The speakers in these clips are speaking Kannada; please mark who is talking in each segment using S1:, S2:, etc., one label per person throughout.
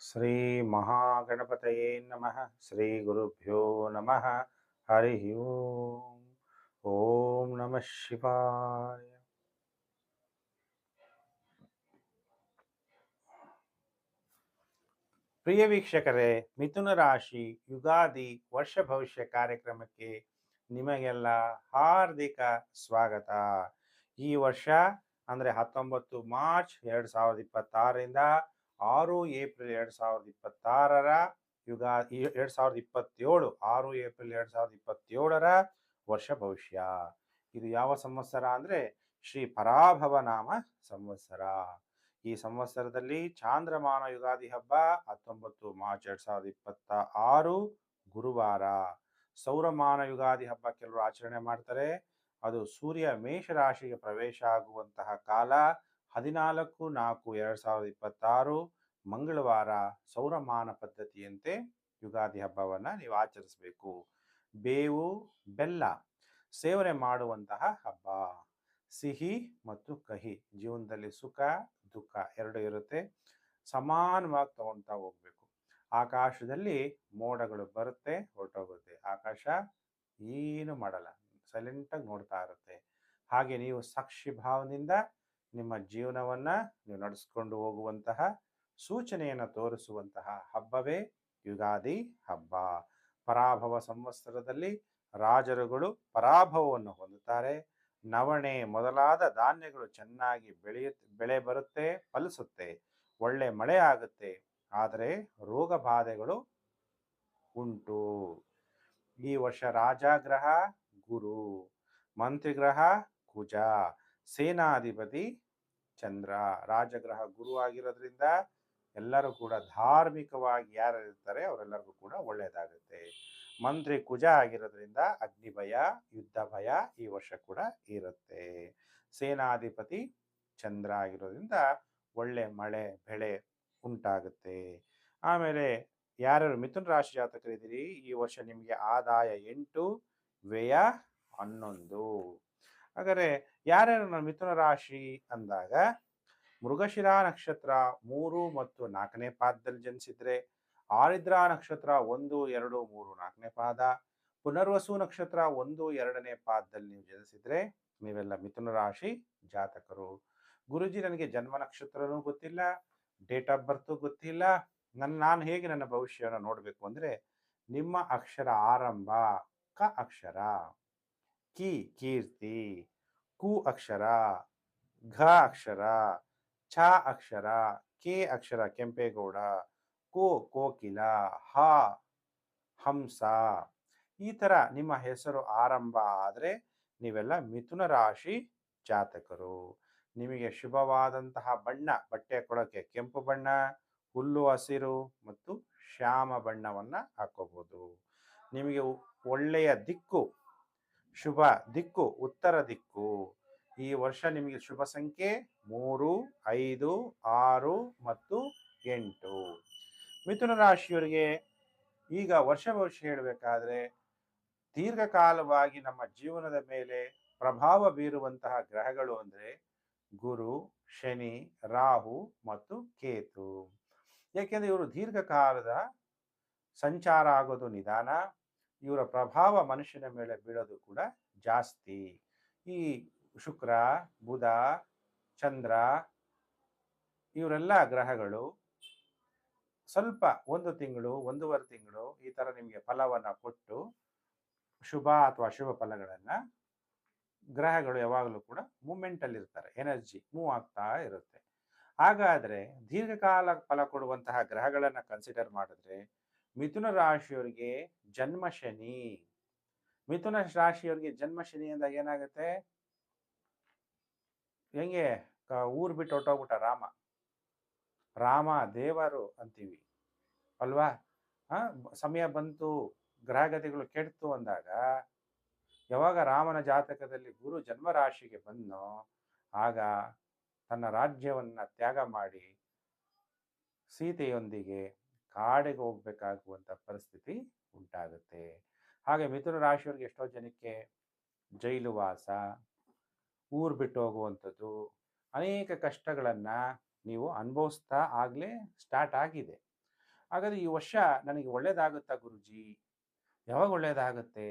S1: ಶ್ರೀ ಮಹಾಗಣಪತಯೇ ನಮಃ ಶ್ರೀ ಗುರುಭ್ಯೋ ನಮಃ ಹರಿ ಓಂ ಓಂ ನಮಃ ಶಿವಾಯ ಪ್ರಿಯ ವೀಕ್ಷಕರೇ, ಮಿಥುನ ರಾಶಿ ಯುಗಾದಿ ವರ್ಷ ಭವಿಷ್ಯ ಕಾರ್ಯಕ್ರಮಕ್ಕೆ ನಿಮಗೆಲ್ಲ ಹಾರ್ದಿಕ ಸ್ವಾಗತ. ಈ ವರ್ಷ ಅಂದ್ರೆ ಹತ್ತೊಂಬತ್ತು ಮಾರ್ಚ್ ಎರಡ್ ಸಾವಿರದ ಇಪ್ಪತ್ತಾರರಿಂದ ಆರು ಏಪ್ರಿಲ್ ಎರಡ್ ಸಾವಿರದ ಇಪ್ಪತ್ತಾರರ ಯುಗ ಎರಡು ಸಾವಿರದ ಇಪ್ಪತ್ತೇಳು, ಆರು ಏಪ್ರಿಲ್ ಎರಡ್ ಸಾವಿರದ ಇಪ್ಪತ್ತೇಳರ ವರ್ಷ ಭವಿಷ್ಯ. ಇದು ಯಾವ ಸಂವತ್ಸರ ಅಂದ್ರೆ ಶ್ರೀ ಪರಾಭವ ನಾಮ ಸಂವತ್ಸರ. ಈ ಸಂವತ್ಸರದಲ್ಲಿ ಚಾಂದ್ರಮಾನ ಯುಗಾದಿ ಹಬ್ಬ ಹತ್ತೊಂಬತ್ತು ಮಾರ್ಚ್ ಎರಡ್ ಸಾವಿರದ ಇಪ್ಪತ್ತ ಆರು ಗುರುವಾರ. ಸೌರಮಾನ ಯುಗಾದಿ ಹಬ್ಬ ಕೆಲವರು ಆಚರಣೆ ಮಾಡ್ತಾರೆ. ಅದು ಸೂರ್ಯ ಮೇಷರಾಶಿಗೆ ಪ್ರವೇಶ ಆಗುವಂತಹ ಕಾಲ. ಹದಿನಾಲ್ಕು ನಾಲ್ಕು, ಎರಡು ಸಾವಿರದ ಇಪ್ಪತ್ತಾರು ಮಂಗಳವಾರ ಸೌರಮಾನ ಪದ್ಧತಿಯಂತೆ ಯುಗಾದಿ ಹಬ್ಬವನ್ನು ನೀವು ಆಚರಿಸಬೇಕು. ಬೇವು, ಬೆಲ್ಲ ಸೇವನೆ ಮಾಡುವಂತಹ ಹಬ್ಬ. ಸಿಹಿ ಮತ್ತು ಕಹಿ ಜೀವನದಲ್ಲಿ ಸುಖ, ದುಃಖ ಎರಡು ಇರುತ್ತೆ. ಸಮಾನವಾಗಿ ತಗೊಳ್ತಾ ಹೋಗ್ಬೇಕು. ಆಕಾಶದಲ್ಲಿ ಮೋಡಗಳು ಬರುತ್ತೆ, ಹೊರಟೋಗುತ್ತೆ. ಆಕಾಶ ಏನು ಮಾಡಲ್ಲ. ಸೈಲೆಂಟಾಗಿ ನೋಡ್ತಾ ಇರುತ್ತೆ. ಹಾಗೆ ನೀವು ಸಾಕ್ಷಿ ಭಾವದಿಂದ ನಿಮ್ಮ ಜೀವನವನ್ನ ನೀವು ನಡೆಸ್ಕೊಂಡು ಹೋಗುವಂತಹ ಸೂಚನೆಯನ್ನು ತೋರಿಸುವಂತಹ ಹಬ್ಬವೇ ಯುಗಾದಿ ಹಬ್ಬ. ಪರಾಭವ ಸಂವತ್ಸರದಲ್ಲಿ ರಾಜರುಗಳು ಪರಾಭವವನ್ನು ಹೊಂದುತ್ತಾರೆ. ನವಣೆ ಮೊದಲಾದ ಧಾನ್ಯಗಳು ಚೆನ್ನಾಗಿ ಬೆಳೆಯ, ಬೆಳೆ ಬರುತ್ತೆ, ಫಲಿಸುತ್ತೆ, ಒಳ್ಳೆ ಮಳೆ ಆಗುತ್ತೆ, ಆದರೆ ರೋಗ ಬಾಧೆಗಳು ಉಂಟು. ಈ ವರ್ಷ ರಾಜಾಗ್ರಹ, ಗುರು ಮಂತ್ರಿ ಗ್ರಹ ಕುಜ. ಸೇನಾಧಿಪತಿ ಚಂದ್ರ, ರಾಜಗ್ರಹ ಗುರು ಆಗಿರೋದ್ರಿಂದ ಎಲ್ಲರೂ ಕೂಡ ಧಾರ್ಮಿಕವಾಗಿ ಯಾರು ಇರ್ತಾರೆ ಅವರೆಲ್ಲರಿಗೂ ಕೂಡ ಒಳ್ಳೆಯದಾಗುತ್ತೆ ಮಂತ್ರಿ ಕುಜ ಆಗಿರೋದ್ರಿಂದ ಅಗ್ನಿ ಭಯ ಯುದ್ಧ ಭಯ ಈ ವರ್ಷ ಕೂಡ ಇರುತ್ತೆ. ಸೇನಾಧಿಪತಿ ಚಂದ್ರ ಆಗಿರೋದ್ರಿಂದ ಒಳ್ಳೆ ಮಳೆ, ಬೆಳೆ ಉಂಟಾಗುತ್ತೆ. ಆಮೇಲೆ ಯಾರ್ಯಾರು ಮಿಥುನ ರಾಶಿ ಜಾತಕರಿದ್ದೀರಿ ಈ ವರ್ಷ ನಿಮಗೆ ಆದಾಯ ಎಂಟು, ವ್ಯಯ ಹನ್ನೊಂದು. ಹಾಗಾದ್ರೆ ಯಾರ್ಯಾರು ನನ್ನ ಮಿಥುನ ರಾಶಿ ಅಂದಾಗ, ಮೃಗಶಿರಾ ನಕ್ಷತ್ರ ಮೂರು ಮತ್ತು ನಾಲ್ಕನೇ ಪಾದದಲ್ಲಿ ಜನಿಸಿದ್ರೆ, ಆರಿದ್ರ ನಕ್ಷತ್ರ ಒಂದು, ಎರಡು, ಮೂರು, ನಾಲ್ಕನೇ ಪಾದ, ಪುನರ್ವಸು ನಕ್ಷತ್ರ ಒಂದು, ಎರಡನೇ ಪಾದದಲ್ಲಿ ನೀವು ಜನಿಸಿದ್ರೆ, ನೀವೆಲ್ಲ ಮಿಥುನ ರಾಶಿ ಜಾತಕರು. ಗುರುಜಿ ನನಗೆ ಜನ್ಮ ನಕ್ಷತ್ರನೂ ಗೊತ್ತಿಲ್ಲ, ಡೇಟ್ ಆಫ್ ಬರ್ತು ಗೊತ್ತಿಲ್ಲ. ನನ್ನ, ನಾನು ಹೇಗೆ ನನ್ನ ಭವಿಷ್ಯವನ್ನು ನೋಡಬೇಕು ಅಂದರೆ, ನಿಮ್ಮ ಅಕ್ಷರ ಆರಂಭ, ಕ ಅಕ್ಷರ. ಕಿ ಕೀರ್ತಿ, ಕು ಅಕ್ಷರ, ಘ ಅಕ್ಷರ, ಛ ಅಕ್ಷರ, ಕೆ ಅಕ್ಷರ ಕೆಂಪೇಗೌಡ, ಕೋ ಕೋಕಿಲ, ಹ ಹಂಸ. ಈ ತರ ನಿಮ್ಮ ಹೆಸರು ಆರಂಭ ಆದರೆ ನೀವೆಲ್ಲ ಮಿಥುನ ರಾಶಿ ಜಾತಕರು. ನಿಮಗೆ ಶುಭವಾದಂತಹ ಬಣ್ಣ, ಬಟ್ಟೆ ಕೊಡೋಕ್ಕೆ ಕೆಂಪು ಬಣ್ಣ, ಹುಲ್ಲು, ಹಸಿರು ಮತ್ತು ಶ್ಯಾಮ ಬಣ್ಣವನ್ನು ಹಾಕೋಬಹುದು ನಿಮಗೆ ಒಳ್ಳೆಯ ದಿಕ್ಕು ಶುಭ ದಿಕ್ಕು, ಉತ್ತರ ದಿಕ್ಕು. ಈ ವರ್ಷ ನಿಮಗೆ ಶುಭ ಸಂಖ್ಯೆ ಮೂರು, ಐದು, ಆರು ಮತ್ತು ಎಂಟು. ಮಿಥುನ ರಾಶಿಯವರಿಗೆ ಈಗ ವರ್ಷ ಭವಿಷ್ಯ ಹೇಳಬೇಕಾದ್ರೆ ದೀರ್ಘಕಾಲವಾಗಿ ನಮ್ಮ ಜೀವನದ ಮೇಲೆ ಪ್ರಭಾವ ಬೀರುವಂತಹ ಗ್ರಹಗಳು ಅಂದ್ರೆ ಗುರು, ಶನಿ, ರಾಹು ಮತ್ತು ಕೇತು. ಯಾಕೆಂದ್ರೆ ಇವರು ದೀರ್ಘಕಾಲದ ಸಂಚಾರ ಆಗೋದು ನಿಧಾನ ಇವರ ಪ್ರಭಾವ ಮನುಷ್ಯನ ಮೇಲೆ ಬೀಳೋದು ಕೂಡ ಜಾಸ್ತಿ. ಈ ಶುಕ್ರ, ಬುಧ, ಚಂದ್ರ ಇವರೆಲ್ಲ ಗ್ರಹಗಳು ಸ್ವಲ್ಪ ಒಂದು ತಿಂಗಳು, ಒಂದೂವರೆ ತಿಂಗಳು ಈ ತರ ನಿಮಗೆ ಫಲವನ್ನ ಕೊಟ್ಟು ಶುಭ ಅಥವಾ ಅಶುಭ ಫಲಗಳನ್ನ ಗ್ರಹಗಳು ಯಾವಾಗಲೂ ಕೂಡ ಮೂಮೆಂಟ್ ಅಲ್ಲಿ ಇರ್ತಾರೆ. ಎನರ್ಜಿ ಮೂವ್ ಆಗ್ತಾ ಇರುತ್ತೆ. ಹಾಗಾದ್ರೆ ದೀರ್ಘಕಾಲ ಫಲ ಕೊಡುವಂತಹ ಗ್ರಹಗಳನ್ನ ಕನ್ಸಿಡರ್ ಮಾಡಿದ್ರೆ ಮಿಥುನ ರಾಶಿಯವರಿಗೆ ಜನ್ಮ ಶನಿ. ಮಿಥುನ ರಾಶಿಯವರಿಗೆ ಜನ್ಮ ಶನಿ ಅಂದಾಗ ಏನಾಗುತ್ತೆ? ಹೆಂಗೆ? ಊರ್ ಬಿಟ್ಟು ಹೊಟ್ಟೋಗ್ಬಿಟ್ಟ ರಾಮ. ರಾಮ, ದೇವರು ಅಂತೀವಿ. ಅಲ್ವಾ? ಸಮಯ ಬಂತು, ಗ್ರಹಗತಿಗಳು ಕೆಡ್ತು ಅಂದಾಗ ಯಾವಾಗ ರಾಮನ ಜಾತಕದಲ್ಲಿ ಗುರು ಜನ್ಮ ರಾಶಿಗೆ ಬಂದನೋ, ಆಗ ತನ್ನ ರಾಜ್ಯವನ್ನ ತ್ಯಾಗ ಮಾಡಿ ಸೀತೆಯೊಂದಿಗೆ ಕಾಡಿಗೆ ಹೋಗ್ಬೇಕಾಗುವಂಥ ಪರಿಸ್ಥಿತಿ ಉಂಟಾಗುತ್ತೆ. ಹಾಗೆ ಮಿಥುನ ರಾಶಿಯವ್ರಿಗೆ ಎಷ್ಟೋ ಜನಕ್ಕೆ ಜೈಲು ವಾಸ, ಊರು ಬಿಟ್ಟು ಹೋಗುವಂಥದ್ದು, ಅನೇಕ ಕಷ್ಟಗಳನ್ನ ನೀವು ಅನುಭವಿಸ್ತಾ ಆಗಲೇ ಸ್ಟಾರ್ಟ್ ಆಗಿದೆ. ಹಾಗಾದ್ರೆ ಈ ವರ್ಷ ನನಗೆ ಒಳ್ಳೇದಾಗುತ್ತಾ ಗುರುಜಿ? ಯಾವಾಗ ಒಳ್ಳೇದಾಗುತ್ತೆ?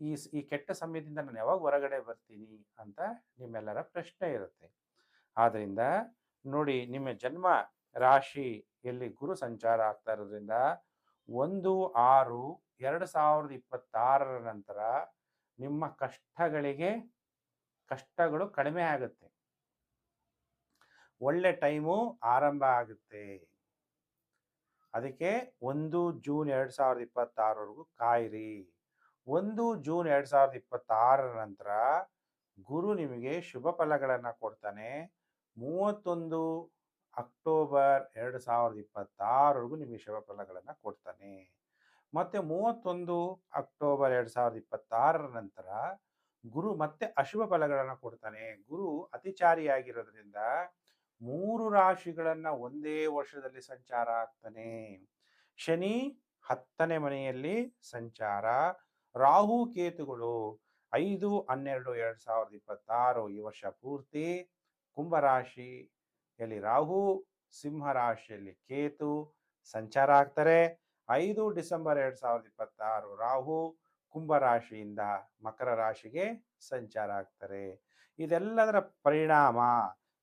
S1: ಈ ಈ ಕೆಟ್ಟ ಸಮಯದಿಂದ ನಾನು ಯಾವಾಗ ಹೊರಗಡೆ ಬರ್ತೀನಿ ಅಂತ ನಿಮ್ಮೆಲ್ಲರ ಪ್ರಶ್ನೆ ಇರುತ್ತೆ. ಆದ್ದರಿಂದ ನೋಡಿ, ನಿಮ್ಮ ಜನ್ಮ ರಾಶಿಯಲ್ಲಿ ಗುರು ಸಂಚಾರ ಆಗ್ತಾ ಇರೋದ್ರಿಂದ ಒಂದು, ಆರು, ಎರಡು ಸಾವಿರದ ಇಪ್ಪತ್ತಾರರ ನಂತರ ನಿಮ್ಮ ಕಷ್ಟಗಳಿಗೆ ಕಷ್ಟಗಳು ಕಡಿಮೆ ಆಗುತ್ತೆ. ಒಳ್ಳೆ ಟೈಮು ಆರಂಭ ಆಗುತ್ತೆ. ಅದಕ್ಕೆ ಒಂದು ಜೂನ್ ಎರಡು ಸಾವಿರದ ಇಪ್ಪತ್ತಾರವರೆಗೂ ಕಾಯಿರಿ. ಒಂದು ಜೂನ್ ಎರಡು ಸಾವಿರದ ಇಪ್ಪತ್ತಾರರ ನಂತರ ಗುರು ನಿಮಗೆ ಶುಭ ಫಲಗಳನ್ನು ಕೊಡ್ತಾನೆ. ಮೂವತ್ತೊಂದು ಅಕ್ಟೋಬರ್ ಎರಡು ಸಾವಿರದ ಇಪ್ಪತ್ತಾರವರೆಗೂ ನಿಮಗೆ ಶುಭ ಫಲಗಳನ್ನು ಕೊಡ್ತಾನೆ. ಮತ್ತೆ ಮೂವತ್ತೊಂದು ಅಕ್ಟೋಬರ್ ಎರಡು ಸಾವಿರದ ಇಪ್ಪತ್ತಾರರ ನಂತರ ಗುರು ಮತ್ತೆ ಅಶುಭ ಫಲಗಳನ್ನು ಕೊಡ್ತಾನೆ. ಗುರು ಅತಿಚಾರಿಯಾಗಿರೋದ್ರಿಂದ ಮೂರು ರಾಶಿಗಳನ್ನು ಒಂದೇ ವರ್ಷದಲ್ಲಿ ಸಂಚಾರ ಆಗ್ತಾನೆ. ಶನಿ ಹತ್ತನೇ ಮನೆಯಲ್ಲಿ ಸಂಚಾರ. ರಾಹು ಕೇತುಗಳು ಐದು ಹನ್ನೆರಡು ಎರಡ್ ಸಾವಿರದ ಇಪ್ಪತ್ತಾರು ಈ ವರ್ಷ ಪೂರ್ತಿ ಕುಂಭರಾಶಿಯಲ್ಲಿ ರಾಹು, ಸಿಂಹ ರಾಶಿಯಲ್ಲಿ ಕೇತು ಸಂಚಾರ ಆಗ್ತಾರೆ ಐದು ಡಿಸೆಂಬರ್ ಎರಡ್ ಸಾವಿರದ ಇಪ್ಪತ್ತಾರು ರಾಹು ಕುಂಭ ರಾಶಿಯಿಂದ ಮಕರ ರಾಶಿಗೆ ಸಂಚಾರ ಆಗ್ತಾರೆ ಇದೆಲ್ಲದರ ಪರಿಣಾಮ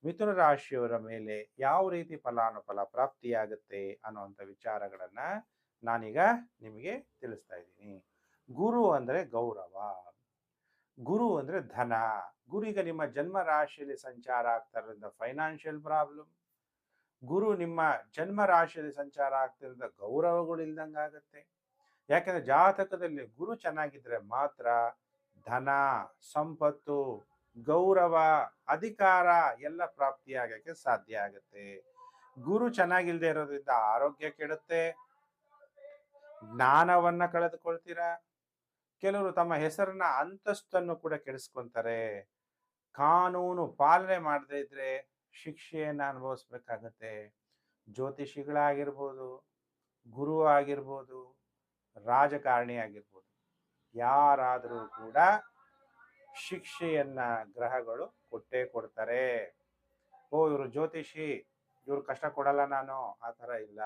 S1: ಮಿಥುನ ರಾಶಿಯವರ ಮೇಲೆ ಯಾವ ರೀತಿ ಫಲಾನುಫಲ ಪ್ರಾಪ್ತಿಯಾಗುತ್ತೆ ಅನ್ನುವಂಥ ವಿಚಾರಗಳನ್ನು ನಾನೀಗ ನಿಮಗೆ ತಿಳಿಸ್ತಾ ಇದ್ದೀನಿ. ಗುರು ಅಂದ್ರೆ ಗೌರವ. ಗುರು ಅಂದ್ರೆ ಧನ. ಗುರು ಈಗ ನಿಮ್ಮ ಜನ್ಮ ರಾಶಿಯಲ್ಲಿ ಸಂಚಾರ ಆಗ್ತಾ ಫೈನಾನ್ಷಿಯಲ್ ಪ್ರಾಬ್ಲಮ್ ಗುರು ನಿಮ್ಮ ಜನ್ಮ ರಾಶಿಯಲ್ಲಿ ಸಂಚಾರ ಆಗ್ತಿರೋದ್ರಿಂದ ಗೌರವಗಳು ಇಲ್ದಂಗಾಗತ್ತೆ ಯಾಕಂದ್ರೆ ಜಾತಕದಲ್ಲಿ ಗುರು ಚೆನ್ನಾಗಿದ್ರೆ ಮಾತ್ರ ಧನ, ಸಂಪತ್ತು, ಗೌರವ, ಅಧಿಕಾರ ಎಲ್ಲ ಪ್ರಾಪ್ತಿಯಾಗಕ್ಕೆ ಸಾಧ್ಯ ಆಗುತ್ತೆ. ಗುರು ಚೆನ್ನಾಗಿಲ್ದೇ ಇರೋದ್ರಿಂದ ಆರೋಗ್ಯ ಕೆಡುತ್ತೆ. ಜ್ಞಾನವನ್ನ ಕಳೆದುಕೊಳ್ತೀರಾ? ಕೆಲವರು ತಮ್ಮ ಹೆಸರನ್ನ ಅಂತಸ್ತನ್ನು ಕೂಡ ಕೆಡಿಸ್ಕೊಂತಾರೆ. ಕಾನೂನು ಪಾಲನೆ ಮಾಡದೇ ಇದ್ರೆ ಶಿಕ್ಷೆಯನ್ನ ಅನುಭವಿಸ್ಬೇಕಾಗತ್ತೆ. ಜ್ಯೋತಿಷಿಗಳಾಗಿರ್ಬೋದು, ಗುರು ಆಗಿರ್ಬೋದು, ರಾಜಕಾರಣಿ ಆಗಿರ್ಬೋದು, ಯಾರಾದರೂ ಕೂಡ ಶಿಕ್ಷೆಯನ್ನ ಗ್ರಹಗಳು ಕೊಟ್ಟೇ ಕೊಡ್ತಾರೆ. ಓ, ಇವರು ಜ್ಯೋತಿಷಿ, ಇವ್ರು ಕಷ್ಟ ಕೊಡಲ್ಲ ನಾನು, ಆ ಥರ ಇಲ್ಲ.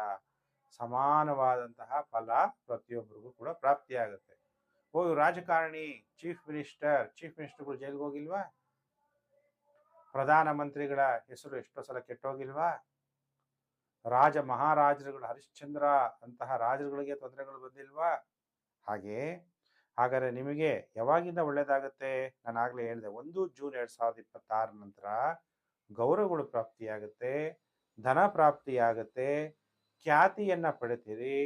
S1: ಸಮಾನವಾದಂತಹ ಫಲ ಪ್ರತಿಯೊಬ್ಬರಿಗೂ ಕೂಡ ಪ್ರಾಪ್ತಿಯಾಗುತ್ತೆ. ಇವ್ರು ರಾಜಕಾರಣಿ ಚೀಫ್ ಮಿನಿಸ್ಟರ್ ಚೀಫ್ ಮಿನಿಸ್ಟರ್ಗಳು ಜೈಲಿಗೆ ಹೋಗಿಲ್ವಾ? ಪ್ರಧಾನ ಮಂತ್ರಿಗಳ ಹೆಸರು ಎಷ್ಟೋ ಸಲ ಕೆಟ್ಟೋಗಿಲ್ವಾ? ರಾಜ ಮಹಾರಾಜರುಗಳು ಹರಿಶ್ಚಂದ್ರ ಅಂತಹ ರಾಜರುಗಳಿಗೆ ತೊಂದರೆಗಳು ಬಂದಿಲ್ವಾ? ಹಾಗೆ, ಹಾಗಾದ್ರೆ ನಿಮಗೆ ಯಾವಾಗಿಂದ ಒಳ್ಳೇದಾಗುತ್ತೆ? ನಾನು ಆಗಲೇ ಹೇಳಿದೆ, ಒಂದು ಜೂನ್ ಎರಡ್ ಸಾವಿರದ ಇಪ್ಪತ್ತಾರ ನಂತರ ಗೌರವಗಳು ಪ್ರಾಪ್ತಿಯಾಗುತ್ತೆ, ಧನ ಪ್ರಾಪ್ತಿಯಾಗುತ್ತೆ, ಖ್ಯಾತಿಯನ್ನ ಪಡಿತೀರಿ,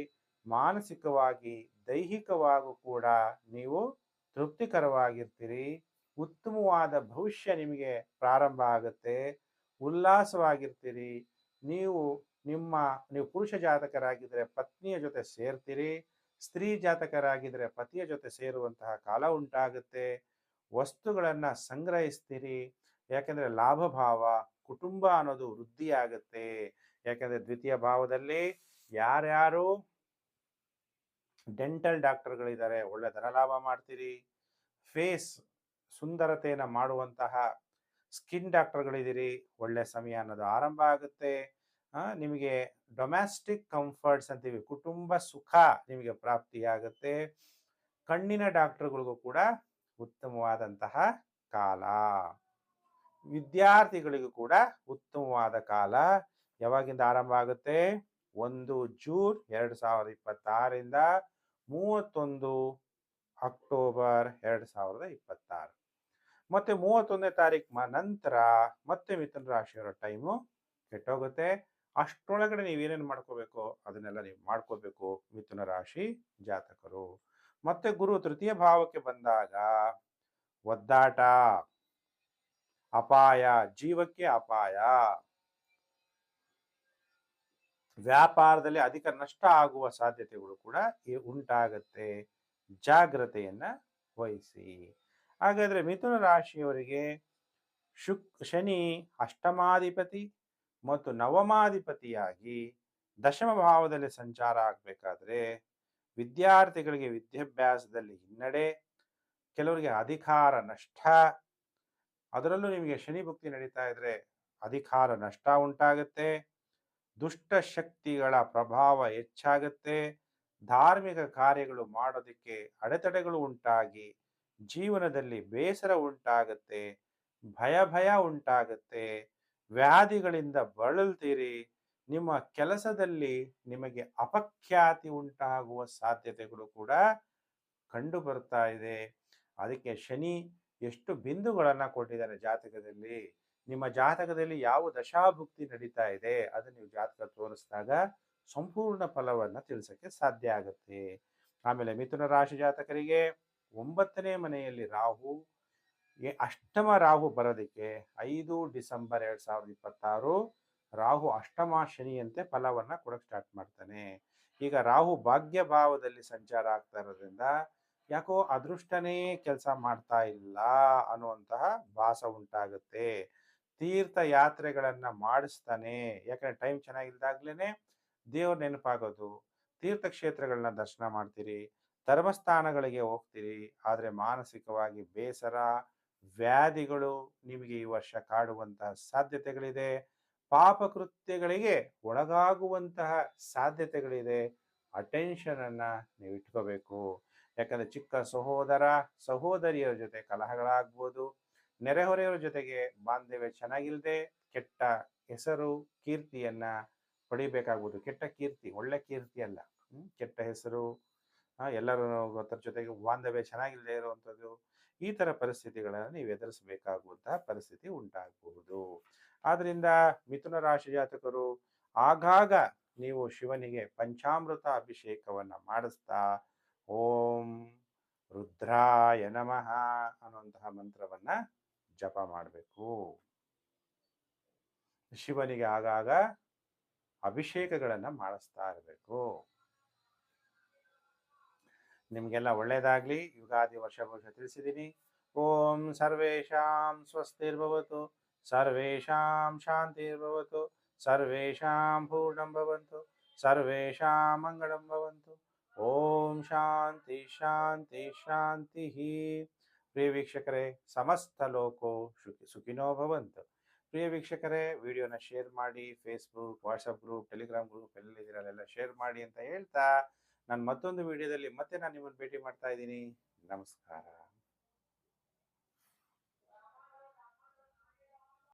S1: ಮಾನಸಿಕವಾಗಿ ದೈಹಿಕವಾಗೂ ಕೂಡ ನೀವು ತೃಪ್ತಿಕರವಾಗಿರ್ತೀರಿ. ಉತ್ತಮವಾದ ಭವಿಷ್ಯ ನಿಮಗೆ ಪ್ರಾರಂಭ ಆಗುತ್ತೆ. ಉಲ್ಲಾಸವಾಗಿರ್ತೀರಿ. ನೀವು ನಿಮ್ಮ, ನೀವು ಪುರುಷ ಜಾತಕರಾಗಿದ್ದರೆ ಪತ್ನಿಯ ಜೊತೆ ಸೇರ್ತೀರಿ. ಸ್ತ್ರೀ ಜಾತಕರಾಗಿದ್ದರೆ ಪತಿಯ ಜೊತೆ ಸೇರುವಂತಹ ಕಾಲ ಉಂಟಾಗುತ್ತೆ. ವಸ್ತುಗಳನ್ನು ಸಂಗ್ರಹಿಸ್ತೀರಿ. ಯಾಕೆಂದರೆ ಲಾಭ ಭಾವ ಕುಟುಂಬ ಅನ್ನೋದು ವೃದ್ಧಿಯಾಗುತ್ತೆ. ಯಾಕೆಂದ್ರೆ ದ್ವಿತೀಯ ಭಾವದಲ್ಲಿ ಯಾರ್ಯಾರು ಡೆಂಟಲ್ ಡಾಕ್ಟರ್ಗಳಿದ್ದಾರೆ, ಒಳ್ಳೆ ಧನಲಾಭ ಮಾಡ್ತೀರಿ. ಫೇಸ್ ಸುಂದರತೆಯನ್ನು ಮಾಡುವಂತಹ ಸ್ಕಿನ್ ಡಾಕ್ಟರ್ಗಳಿದ್ದೀರಿ, ಒಳ್ಳೆ ಸಮಯ ಅನ್ನೋದು ಆರಂಭ ಆಗುತ್ತೆ. ನಿಮಗೆ ಡೊಮ್ಯಾಸ್ಟಿಕ್ ಕಂಫರ್ಟ್ಸ್ ಅಂತೀವಿ, ಕುಟುಂಬ ಸುಖ ನಿಮಗೆ ಪ್ರಾಪ್ತಿಯಾಗುತ್ತೆ. ಕಣ್ಣಿನ ಡಾಕ್ಟರ್ಗಳಿಗೂ ಕೂಡ ಉತ್ತಮವಾದಂತಹ ಕಾಲ. ವಿದ್ಯಾರ್ಥಿಗಳಿಗೂ ಕೂಡ ಉತ್ತಮವಾದ ಕಾಲ. ಯಾವಾಗಿಂದ ಆರಂಭ ಆಗುತ್ತೆ? ಒಂದು ಜೂನ್ ಎರಡು ಸಾವಿರದ ಇಪ್ಪತ್ತಾರರಿಂದ ಮೂವತ್ತೊಂದು ಅಕ್ಟೋಬರ್ ಎರಡು ಸಾವಿರದ ಇಪ್ಪತ್ತಾರು. ಮತ್ತೆ ಮೂವತ್ತೊಂದನೇ ತಾರೀಕು ನಂತರ ಮತ್ತೆ ಮಿಥುನ ರಾಶಿಯವರ ಟೈಮು ಕೆಟ್ಟೋಗುತ್ತೆ. ಅಷ್ಟರೊಳಗಡೆ ನೀವೇನೇನು ಮಾಡ್ಕೋಬೇಕು, ಅದನ್ನೆಲ್ಲ ನೀವು ಮಾಡ್ಕೋಬೇಕು ಮಿಥುನ ರಾಶಿ ಜಾತಕರು. ಮತ್ತೆ ಗುರು ತೃತೀಯ ಭಾವಕ್ಕೆ ಬಂದಾಗ ಒದ್ದಾಟ. ಅಪಾಯ, ಜೀವಕ್ಕೆ ಅಪಾಯ. ವ್ಯಾಪಾರದಲ್ಲಿ ಅಧಿಕ ನಷ್ಟ ಆಗುವ ಸಾಧ್ಯತೆಗಳು ಕೂಡ ಉಂಟಾಗತ್ತೆ. ಜಾಗ್ರತೆಯನ್ನ ವಹಿಸಿ. ಹಾಗಾದ್ರೆ ಮಿಥುನ ರಾಶಿಯವರಿಗೆ ಶುಕ್, ಶನಿ ಅಷ್ಟಮಾಧಿಪತಿ ಮತ್ತು ನವಮಾಧಿಪತಿಯಾಗಿ ದಶಮ ಭಾವದಲ್ಲಿ ಸಂಚಾರ ಆಗಬೇಕಾದ್ರೆ ವಿದ್ಯಾರ್ಥಿಗಳಿಗೆ ವಿದ್ಯಾಭ್ಯಾಸದಲ್ಲಿ ಹಿನ್ನಡೆ, ಕೆಲವರಿಗೆ ಅಧಿಕಾರ ನಷ್ಟ, ಅದರಲ್ಲೂ ನಿಮಗೆ ಶನಿ ಭುಕ್ತಿ ನಡೀತಾ ಇದ್ರೆ ಅಧಿಕಾರ ನಷ್ಟ ಉಂಟಾಗುತ್ತೆ. ದುಷ್ಟ ಶಕ್ತಿಗಳ ಪ್ರಭಾವ ಹೆಚ್ಚಾಗುತ್ತೆ. ಧಾರ್ಮಿಕ ಕಾರ್ಯಗಳು ಮಾಡೋದಕ್ಕೆ ಅಡೆತಡೆಗಳು ಉಂಟಾಗಿ, ಜೀವನದಲ್ಲಿ ಬೇಸರ ಉಂಟಾಗುತ್ತೆ, ಭಯ ಭಯ ಉಂಟಾಗುತ್ತೆ. ವ್ಯಾಧಿಗಳಿಂದ ಬಳಲ್ತೀರಿ, ನಿಮ್ಮ ಕೆಲಸದಲ್ಲಿ ನಿಮಗೆ ಅಪಖ್ಯಾತಿ ಉಂಟಾಗುವ ಸಾಧ್ಯತೆಗಳು ಕೂಡ ಕಂಡು ಬರ್ತಾ ಇದೆ. ಅದಕ್ಕೆ ಶನಿ ಎಷ್ಟು ಬಿಂದುಗಳನ್ನು ಕೊಟ್ಟಿದ್ದಾರೆ ಜಾತಕದಲ್ಲಿ. ನಿಮ್ಮ ಜಾತಕದಲ್ಲಿ ಯಾವ ದಶಾಭುಕ್ತಿ ನಡೀತಾ ಇದೆ ಅದನ್ನು ನೀವು ಜಾತಕ ತೋರಿಸಿದಾಗ ಸಂಪೂರ್ಣ ಫಲವನ್ನು ತಿಳಿಸಕ್ಕೆ ಸಾಧ್ಯ ಆಗುತ್ತೆ. ಆಮೇಲೆ ಮಿಥುನ ರಾಶಿ ಜಾತಕರಿಗೆ ಒಂಬತ್ತನೇ ಮನೆಯಲ್ಲಿ ರಾಹು ಅಷ್ಟಮ ರಾಹು ಬರೋದಕ್ಕೆ ಐದು ಡಿಸೆಂಬರ್ ಎರಡ್ ಸಾವಿರದ ಇಪ್ಪತ್ತಾರು ರಾಹು ಅಷ್ಟಮ ಶನಿಯಂತೆ ಫಲವನ್ನ ಕೊಡಕ್ ಸ್ಟಾರ್ಟ್ ಮಾಡ್ತಾನೆ. ಈಗ ರಾಹು ಭಾಗ್ಯ ಭಾವದಲ್ಲಿ ಸಂಚಾರ ಆಗ್ತಾ ಇರೋದ್ರಿಂದ ಯಾಕೋ ಅದೃಷ್ಟನೇ ಕೆಲಸ ಮಾಡ್ತಾ ಇಲ್ಲ ಅನ್ನುವಂತಹ ಭಾಸ ಉಂಟಾಗುತ್ತೆ. ತೀರ್ಥ ಯಾತ್ರೆಗಳನ್ನ ಮಾಡಿಸ್ತಾನೆ. ಯಾಕಂದ್ರೆ ಟೈಮ್ ಚೆನ್ನಾಗಿಲ್ದಾಗ್ಲೇನೆ ದೇವ್ರ ನೆನಪಾಗೋದು. ತೀರ್ಥಕ್ಷೇತ್ರಗಳನ್ನ ದರ್ಶನ ಮಾಡ್ತೀರಿ, ಧರ್ಮಸ್ಥಾನಗಳಿಗೆ ಹೋಗ್ತೀರಿ, ಆದರೆ ಮಾನಸಿಕವಾಗಿ ಬೇಸರ, ವ್ಯಾಧಿಗಳು ನಿಮಗೆ ಈ ವರ್ಷ ಕಾಡುವಂತಹ ಸಾಧ್ಯತೆಗಳಿದೆ. ಪಾಪಕೃತ್ಯಗಳಿಗೆ ಒಳಗಾಗುವಂತಹ ಸಾಧ್ಯತೆಗಳಿದೆ. ಅಟೆನ್ಷನನ್ನು ನೀವು ಇಟ್ಕೋಬೇಕು. ಯಾಕಂದ್ರೆ ಚಿಕ್ಕ ಸಹೋದರ, ಸಹೋದರಿಯರ ಜೊತೆ ಕಲಹಗಳಾಗ್ಬೋದು. ನೆರೆಹೊರೆಯವರ ಜೊತೆಗೆ ಬಾಂಧವ್ಯ ಚೆನ್ನಾಗಿಲ್ಲದೆ ಕೆಟ್ಟ ಹೆಸರು ಕೀರ್ತಿಯನ್ನ ಪಡಿಬೇಕಾಗುವುದು. ಕೆಟ್ಟ ಕೀರ್ತಿ, ಒಳ್ಳೆ ಕೀರ್ತಿ ಅಲ್ಲ. ಕೆಟ್ಟ ಹೆಸರು ಎಲ್ಲರೂ ಅದರ ಜೊತೆಗೆ ಬಾಂಧವ್ಯ ಚೆನ್ನಾಗಿಲ್ಲದೆ ಇರುವಂಥದ್ದು, ಈ ಥರ ಪರಿಸ್ಥಿತಿಗಳನ್ನು ನೀವು ಎದುರಿಸಬೇಕಾಗುವಂತಹ ಪರಿಸ್ಥಿತಿ ಉಂಟಾಗಬಹುದು. ಆದ್ರಿಂದ ಮಿಥುನ ರಾಶಿ ಜಾತಕರು ಆಗಾಗ ನೀವು ಶಿವನಿಗೆ ಪಂಚಾಮೃತ ಅಭಿಷೇಕವನ್ನ ಮಾಡಿಸ್ತಾ, ಓಂ ರುದ್ರಾಯ ನಮಃ ಅನ್ನುವಂತಹ ಮಂತ್ರವನ್ನ ಜಪ ಮಾಡಬೇಕು. ಶಿವನಿಗೆ ಆಗಾಗ ಅಭಿಷೇಕಗಳನ್ನ ಮಾಡಿಸ್ತಾ ಇರಬೇಕು. ನಿಮ್ಗೆಲ್ಲ ಒಳ್ಳೇದಾಗ್ಲಿ. ಯುಗಾದಿ ವರ್ಷ ಭವಿಷ್ಯ ತಿಳಿಸಿದ್ದೀನಿ ಓಂ ಸರ್ವೇಷಾಂ ಸ್ವಸ್ತಿರ್ಭವತು, ಸರ್ವೇಷಾಂ ಶಾಂತಿರ್ಭವತು, ಸರ್ವೇಷಾಂ ಪೂರ್ಣಂ ಭವಂತು, ಸರ್ವೇಷಾಂ ಮಂಗಳಂ ಭವಂತು. ಓಂ ಶಾಂತಿ ಶಾಂತಿ ಶಾಂತಿ. ಪ್ರಿಯ ವೀಕ್ಷಕರೇ, ಸಮಸ್ತ ಲೋಕೋ ಶುಖಿ ಸುಖಿನೋ ಭವಂತು. ಪ್ರಿಯ ವೀಕ್ಷಕರೇ, ವಿಡಿಯೋನ ಶೇರ್ ಮಾಡಿ Facebook WhatsApp group Telegram group ಎಲ್ಲಿದ್ದೀರಲ್ಲೆಲ್ಲ share ಮಾಡಿ ಅಂತ ಹೇಳ್ತಾ, ನಾನು ಮತ್ತೊಂದು ವಿಡಿಯೋದಲ್ಲಿ ಮತ್ತೆ ನಾನು ನಿಮ್ಮನ್ನು ಭೇಟಿ ಮಾಡ್ತಾ ಇದ್ದೀನಿ. ನಮಸ್ಕಾರ.